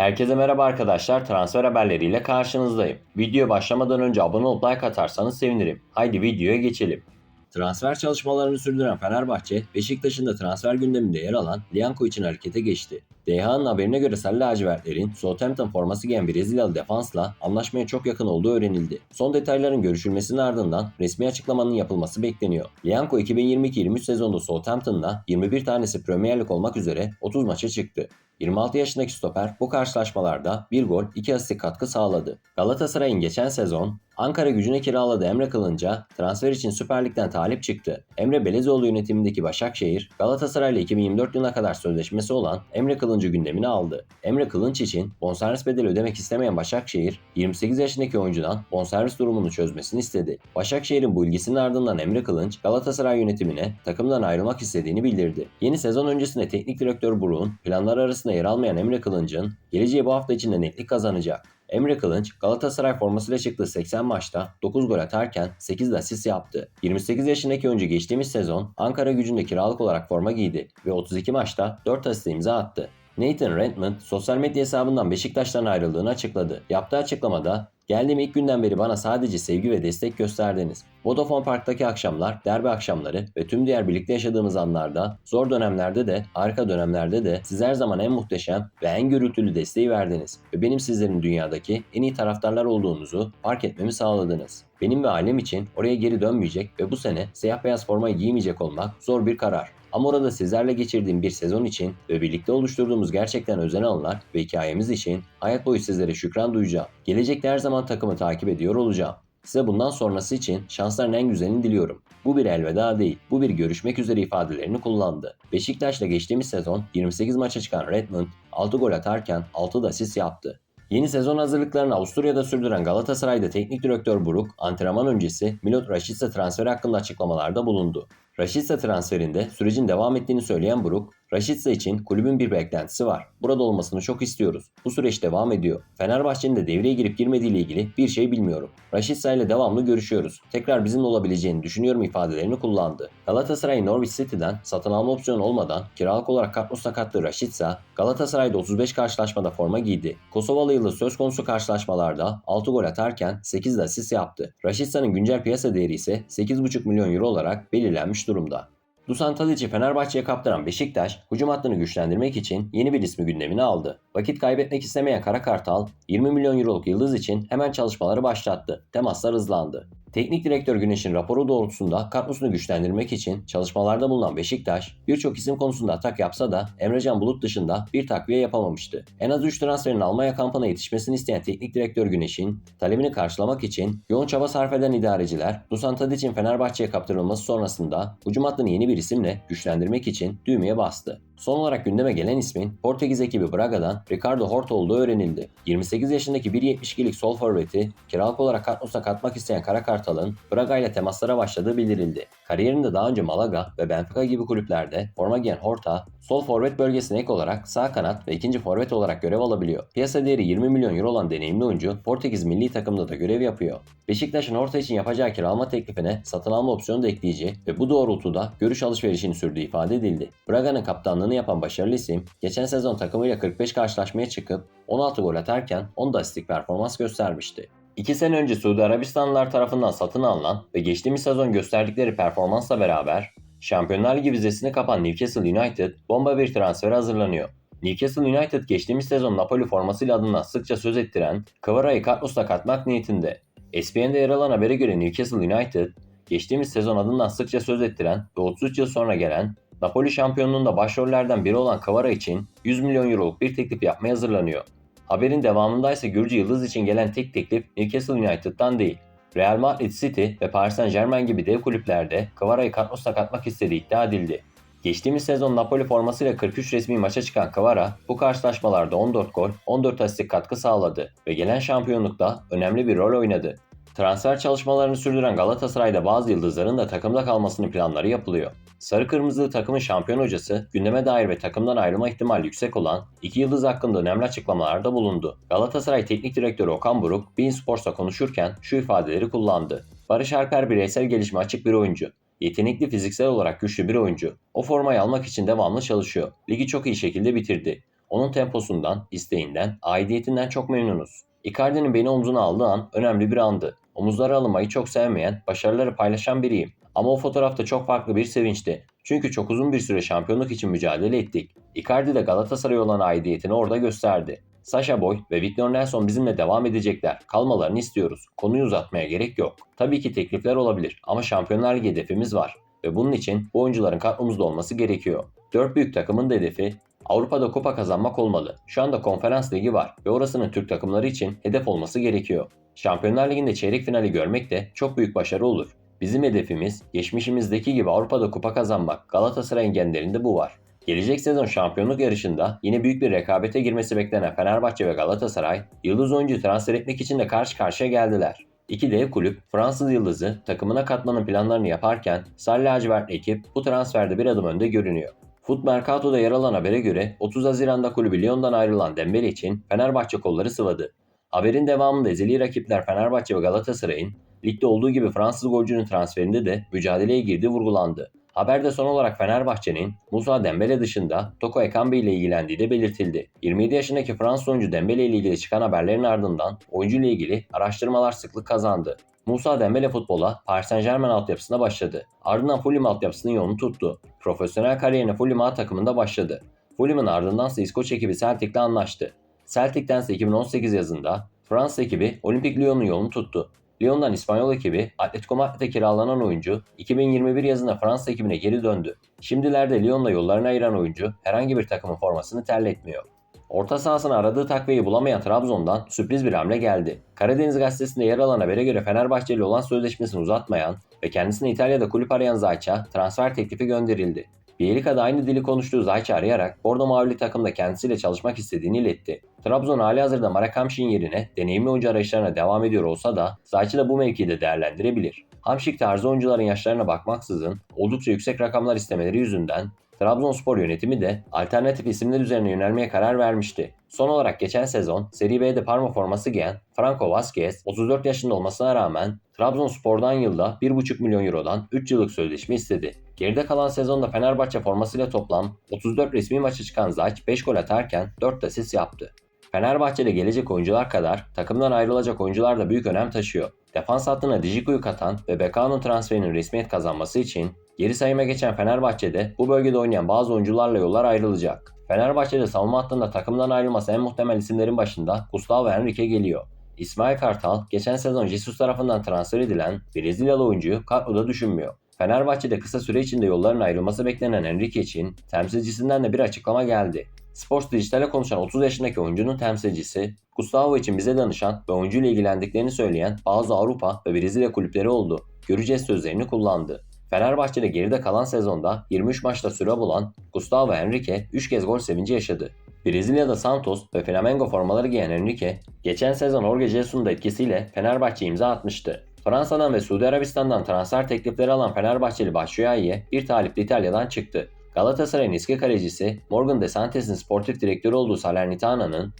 Herkese merhaba arkadaşlar. Transfer haberleriyle karşınızdayım. Video başlamadan önce abone olup like atarsanız sevinirim. Haydi videoya geçelim. Transfer çalışmalarını sürdüren Fenerbahçe, Beşiktaş'ın da transfer gündeminde yer alan Lianco için harekete geçti. DHA'nın haberine göre Sarı Lacivertlerin Southampton forması giyen Brezilyalı defansla anlaşmaya çok yakın olduğu öğrenildi. Son detayların görüşülmesinin ardından resmi açıklamanın yapılması bekleniyor. Lianco 2022-23 sezonunda Southampton'la 21 tanesi Premier Lig olmak üzere 30 maça çıktı. 26 yaşındaki stoper bu karşılaşmalarda 1 gol 2 asist katkı sağladı. Galatasaray'ın geçen sezon Ankara gücüne kiraladığı Emre Kılınç'a transfer için Süper Lig'den talip çıktı. Emre Belezoğlu yönetimindeki Başakşehir, Galatasaray ile 2024 yılına kadar sözleşmesi olan Emre Kılınç'ı gündemine aldı. Emre Kılınç için bonservis bedeli ödemek istemeyen Başakşehir, 28 yaşındaki oyuncudan bonservis durumunu çözmesini istedi. Başakşehir'in bu ilgisinin ardından Emre Kılınç, Galatasaray yönetimine takımdan ayrılmak istediğini bildirdi. Yeni sezon öncesinde teknik direktör Buruk'un planları arasında yer almayan Emre Kılınç'ın geleceği bu hafta içinde netlik kazanacak. Emre Kılınç Galatasaray formasıyla çıktığı 80 maçta 9 gol atarken 8 de asist yaptı. 28 yaşındaki oyuncu geçtiğimiz sezon Ankara gücünde kiralık olarak forma giydi ve 32 maçta 4 asist imza attı. Nathan Redmond sosyal medya hesabından Beşiktaş'tan ayrıldığını açıkladı. Yaptığı açıklamada Geldiğim ilk günden beri bana sadece sevgi ve destek gösterdiniz. Vodafone Park'taki akşamlar, derbi akşamları ve tüm diğer birlikte yaşadığımız anlarda, zor dönemlerde de, harika dönemlerde de siz her zaman en muhteşem ve en gürültülü desteği verdiniz. Ve benim sizlerin dünyadaki en iyi taraftarlar olduğunuzu fark etmemi sağladınız. Benim ve ailem için oraya geri dönmeyecek ve bu sene siyah beyaz formayı giymeyecek olmak zor bir karar. Ama orada sizlerle geçirdiğim bir sezon için ve birlikte oluşturduğumuz gerçekten özel anılar ve hikayemiz için hayat boyu sizlere şükran duyacağım. Gelecekte her zaman takımı takip ediyor olacağım. Size bundan sonrası için şansların en güzelini diliyorum. Bu bir elveda değil, bu bir görüşmek üzere ifadelerini kullandı. Beşiktaş'la geçtiğimiz sezon 28 maça çıkan Redmond 6 gol atarken 6 da asist yaptı. Yeni sezon hazırlıklarını Avusturya'da sürdüren Galatasaray'da teknik direktör Buruk, antrenman öncesi Milot Rashica transferi hakkında açıklamalarda bulundu. Rashica transferinde sürecin devam ettiğini söyleyen Buruk, Rashica için kulübün bir beklentisi var. Burada olmasını çok istiyoruz. Bu süreç devam ediyor. Fenerbahçe'nin de devreye girip girmediği ilgili bir şey bilmiyorum. Rashica ile devamlı görüşüyoruz. Tekrar bizimle olabileceğini düşünüyorum ifadelerini kullandı. Galatasaray Norwich City'den satın alma opsiyonu olmadan kiralık olarak Katmus'ta kattığı Rashica, Galatasaray'da 35 karşılaşmada forma giydi. Kosovalı yılı söz konusu karşılaşmalarda 6 gol atarken 8 de asist yaptı. Rashica'nın güncel piyasa değeri ise 8,5 milyon euro olarak belirlenmiş durumda. Dusan Tadic'i Fenerbahçe'ye kaptıran Beşiktaş, hücum hattını güçlendirmek için yeni bir ismi gündemine aldı. Vakit kaybetmek istemeyen Kara Kartal, 20 milyon euroluk yıldız için hemen çalışmaları başlattı. Temaslar hızlandı. Teknik direktör Güneş'in raporu doğrultusunda kadrosunu güçlendirmek için çalışmalarda bulunan Beşiktaş, birçok isim konusunda atak yapsa da Emrecan Bulut dışında bir takviye yapamamıştı. En az 3 transferin Almanya kampına yetişmesini isteyen teknik direktör Güneş'in talebini karşılamak için yoğun çaba sarf eden idareciler, Dusan Tadic'in Fenerbahçe'ye kaptırılması sonrasında hücum hattını yeni bir isimle güçlendirmek için düğmeye bastı. Son olarak gündeme gelen ismin Portekiz ekibi Braga'dan Ricardo Horta olduğu öğrenildi. 28 yaşındaki 1.72'lik sol forveti kiralık olarak Katnos'a katmak isteyen Kara Kartal'ın Braga ile temaslara başladığı bildirildi. Kariyerinde daha önce Malaga ve Benfica gibi kulüplerde forma giyen Horta, sol forvet bölgesine ek olarak sağ kanat ve ikinci forvet olarak görev alabiliyor. Piyasa değeri 20 milyon euro olan deneyimli oyuncu Portekiz milli takımda da görev yapıyor. Beşiktaş'ın Horta için yapacağı kiralama teklifine satın alma opsiyonu da ekleyici ve bu doğrultuda görüş alışverişini sürdüğü ifade edildi. Braga'nın kaptanlığını yapan başarılı isim, geçen sezon takımıyla 45 karşılaşmaya çıkıp 16 gol atarken 10 da asistlik performans göstermişti. 2 sene önce Suudi Arabistanlılar tarafından satın alınan ve geçtiğimiz sezon gösterdikleri performansla beraber Şampiyonlar Ligi vizesini kapan Newcastle United bomba bir transfer hazırlanıyor. Newcastle United geçtiğimiz sezon Napoli formasıyla adından sıkça söz ettiren Kıvara'yı Katlus'ta katmak niyetinde. ESPN'de yer alan habere göre Newcastle United, geçtiğimiz sezon adından sıkça söz ettiren ve 33 yıl sonra gelen Napoli şampiyonluğunda başrollerden biri olan Kavara için 100 milyon euroluk bir teklif yapmaya hazırlanıyor. Haberin devamında ise Gürcü Yıldız için gelen tek teklif Newcastle United'dan değil. Real Madrid City ve Paris Saint Germain gibi dev kulüplerde Kavara'yı Katmos'ta katmak istediği iddia edildi. Geçtiğimiz sezon Napoli formasıyla 43 resmi maça çıkan Kavara bu karşılaşmalarda 14 gol, 14 asistlik katkı sağladı ve gelen şampiyonlukta önemli bir rol oynadı. Transfer çalışmalarını sürdüren Galatasaray'da bazı yıldızların da takımda kalmasının planları yapılıyor. Sarı Kırmızılı takımın şampiyon hocası, gündeme dair ve takımdan ayrılma ihtimali yüksek olan iki yıldız hakkında önemli açıklamalarda bulundu. Galatasaray Teknik Direktörü Okan Buruk, Bein Sports'a konuşurken şu ifadeleri kullandı. Barış Alper bireysel gelişme açık bir oyuncu. Yetenekli fiziksel olarak güçlü bir oyuncu. O formayı almak için devamlı çalışıyor. Ligi çok iyi şekilde bitirdi. Onun temposundan, isteğinden, aidiyetinden çok memnunuz. Icardi'nin beni omzuna aldığı an önemli bir andı. Omuzlara alınmayı çok sevmeyen, başarıları paylaşan biriyim. Ama o fotoğrafta çok farklı bir sevinçti. Çünkü çok uzun bir süre şampiyonluk için mücadele ettik. Icardi de Galatasaray'a olan aidiyetini orada gösterdi. Sasha Boy ve Victor Nelson bizimle devam edecekler. Kalmalarını istiyoruz. Konuyu uzatmaya gerek yok. Tabii ki teklifler olabilir ama Şampiyonlar Ligi hedefimiz var. Ve bunun için bu oyuncuların kadromuzda olması gerekiyor. Dört büyük takımın da hedefi Avrupa'da kupa kazanmak olmalı. Şu anda konferans ligi var ve orasının Türk takımları için hedef olması gerekiyor. Şampiyonlar Ligi'nde çeyrek finali görmek de çok büyük başarı olur. Bizim hedefimiz geçmişimizdeki gibi Avrupa'da kupa kazanmak. Galatasaray'ın genlerinde bu var. Gelecek sezon şampiyonluk yarışında yine büyük bir rekabete girmesi beklenen Fenerbahçe ve Galatasaray, yıldız oyuncu transfer etmek için de karşı karşıya geldiler. İki dev kulüp Fransız yıldızı takımına katmanın planlarını yaparken Sarı lacivert ekip bu transferde bir adım önde görünüyor. Foot Mercato'da yer alan habere göre 30 Haziran'da kulübü Lyon'dan ayrılan Dembele için Fenerbahçe kolları sıvadı. Haberin devamında ezeli rakipler Fenerbahçe ve Galatasaray'ın ligde olduğu gibi Fransız golcünün transferinde de mücadeleye girdiği vurgulandı. Haberde son olarak Fenerbahçe'nin Musa Dembele dışında Toko Ekambi ile ilgilendiği de belirtildi. 27 yaşındaki Fransız oyuncu Dembele ile ilgili çıkan haberlerin ardından oyuncu ile ilgili araştırmalar sıklık kazandı. Musa Dembele futbola Paris Saint Germain altyapısına başladı. Ardından Fulham altyapısının yolunu tuttu. Profesyonel kariyerine Fulham takımında başladı. Fulham'ın ardından ise İskoç ekibi Celtic'le anlaştı. Celtic'ten ise 2018 yazında Fransız ekibi Olympique Lyon'un yolunu tuttu. Lyon'dan İspanyol ekibi Atletico Madrid'e kiralanan oyuncu 2021 yazında Fransız ekibine geri döndü. Şimdilerde Lyon'la yollarını ayıran oyuncu herhangi bir takımın formasını terletmiyor. Orta sahasına aradığı takviyeyi bulamayan Trabzon'dan sürpriz bir hamle geldi. Karadeniz gazetesinde yer alan habere göre Fenerbahçe ile olan sözleşmesini uzatmayan ve kendisine İtalya'da kulüp arayan Zayç'a transfer teklifi gönderildi. Bielika'da aynı dili konuştuğu Zayç'ı arayarak Bordo Mavili takımda kendisiyle çalışmak istediğini iletti. Trabzon hali hazırda Marakamşin yerine deneyimli oyuncu arayışlarına devam ediyor olsa da Zayç'ı da bu mevkide değerlendirebilir. Hamşik tarzı oyuncuların yaşlarına bakmaksızın oldukça yüksek rakamlar istemeleri yüzünden Trabzonspor yönetimi de alternatif isimler üzerine yönelmeye karar vermişti. Son olarak geçen sezon Serie B'de Parma forması giyen Franco Vazquez 34 yaşında olmasına rağmen Trabzonspor'dan yılda 1,5 milyon eurodan 3 yıllık sözleşme istedi. Geride kalan sezonda Fenerbahçe formasıyla toplam 34 resmi maça çıkan Zayç 5 gol atarken 4 asist yaptı. Fenerbahçe'de gelecek oyuncular kadar takımdan ayrılacak oyuncular da büyük önem taşıyor. Defans hattına Dijiku'yu katan ve Bekano'nun transferinin resmiyet kazanması için geri sayıma geçen Fenerbahçe'de bu bölgede oynayan bazı oyuncularla yollar ayrılacak. Fenerbahçe'de savunma hattında takımdan ayrılması en muhtemel isimlerin başında Gustavo Henrique geliyor. İsmail Kartal geçen sezon Jesus tarafından transfer edilen Brezilyalı oyuncuyu kadroda düşünmüyor. Fenerbahçe'de kısa süre içinde yolların ayrılması beklenen Enrique için temsilcisinden de bir açıklama geldi. Sports Dijital'e konuşan 30 yaşındaki oyuncunun temsilcisi, Gustavo için bize danışan ve oyuncuyla ilgilendiklerini söyleyen bazı Avrupa ve Brezilya kulüpleri oldu. Göreceğiz sözlerini kullandı. Fenerbahçe'de geride kalan sezonda 23 maçta süre bulan Gustavo Henrique 3 kez gol sevinci yaşadı. Brezilya'da Santos ve Flamengo formaları giyen Henrique, geçen sezon Jorge Jesus'un da etkisiyle Fenerbahçe imza atmıştı. Fransa'dan ve Suudi Arabistan'dan transfer teklifleri alan Fenerbahçeli Batshuayi bir talipli İtalya'dan çıktı. Galatasaray'ın eski kalecisi Morgan De Santes'in sportif direktörü olduğu Salernitana'nın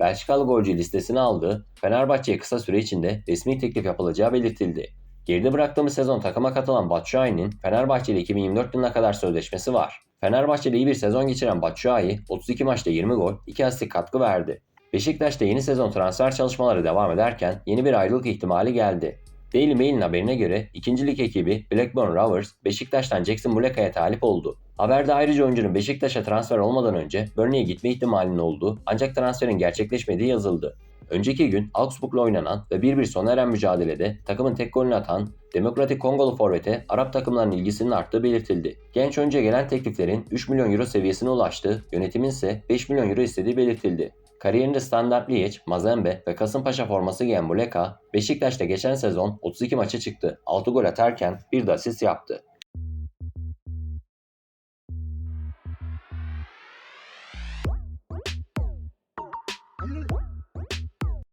Belçikalı golcü listesine aldığı Fenerbahçe'ye kısa süre içinde resmi teklif yapılacağı belirtildi. Geride bıraktığımız sezon takıma katılan Batshuayi'nin Fenerbahçe ile 2024 yılına kadar sözleşmesi var. Fenerbahçe'de iyi bir sezon geçiren Batshuayi 32 maçta 20 gol, 2 asist katkı verdi. Beşiktaş'ta yeni sezon transfer çalışmaları devam ederken yeni bir ayrılık ihtimali geldi. Daily Mail'in haberine göre ikincilik ekibi Blackburn Rovers Beşiktaş'tan Jackson Muleka'ya talip oldu. Haberde ayrıca oyuncunun Beşiktaş'a transfer olmadan önce Burnley'e gitme ihtimalinin olduğu ancak transferin gerçekleşmediği yazıldı. Önceki gün Augsburg'la oynanan ve 1-1 sona eren mücadelede takımın tek golünü atan Demokratik Kongolu forvete Arap takımlarının ilgisinin arttığı belirtildi. Genç oyuncuya gelen tekliflerin 3 milyon euro seviyesine ulaştığı, yönetimin ise 5 milyon euro istediği belirtildi. Kariyerinde Standard Liège, Mazembe ve Kasımpaşa forması giyen Muleka, Beşiktaş'ta geçen sezon 32 maça çıktı, 6 gol atarken bir de asist yaptı.